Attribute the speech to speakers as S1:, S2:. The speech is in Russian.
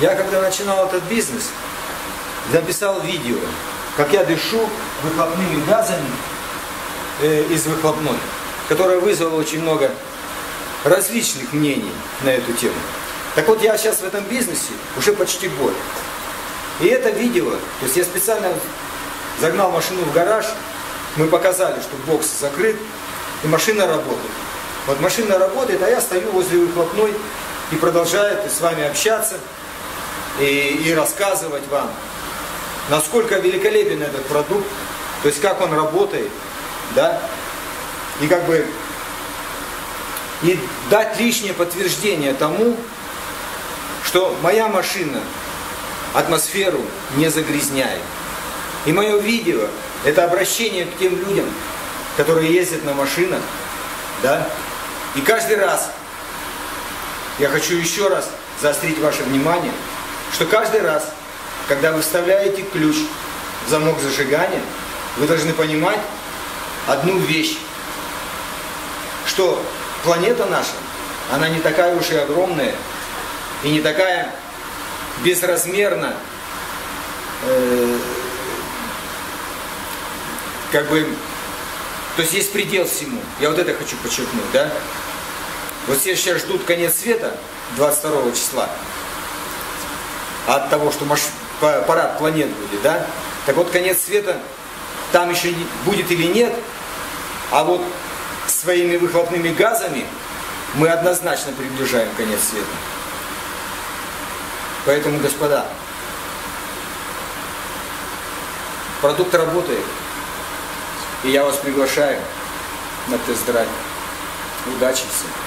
S1: Я когда начинал этот бизнес, записал видео, как я дышу выхлопными газами э, из выхлопной, которое вызвало очень много различных мнений на эту тему. Так вот, я сейчас в этом бизнесе уже почти год. И это видео, то есть я специально загнал машину в гараж, мы показали, что бокс закрыт, и машина работает. Вот машина работает, а я стою возле выхлопной и продолжаю с вами общаться и, и рассказывать вам, насколько великолепен этот продукт, то есть как он работает, да, и как бы и дать лишнее подтверждение тому, что моя машина атмосферу не загрязняет. И мое видео – это обращение к тем людям, которые ездят на машинах, да, и каждый раз я хочу еще раз заострить ваше внимание, что каждый раз, когда вы вставляете ключ в замок зажигания, вы должны понимать одну вещь, что планета наша, она не такая уж и огромная, и не такая безразмерно, э, как бы, то есть есть предел всему. Я вот это хочу подчеркнуть, да? Вот все сейчас ждут конец света 22 числа от того, что маш... парад планет будет, да? Так вот, конец света там еще будет или нет, а вот своими выхлопными газами мы однозначно приближаем конец света. Поэтому, господа, продукт работает. И я вас приглашаю на тест-драйв. Удачи всем!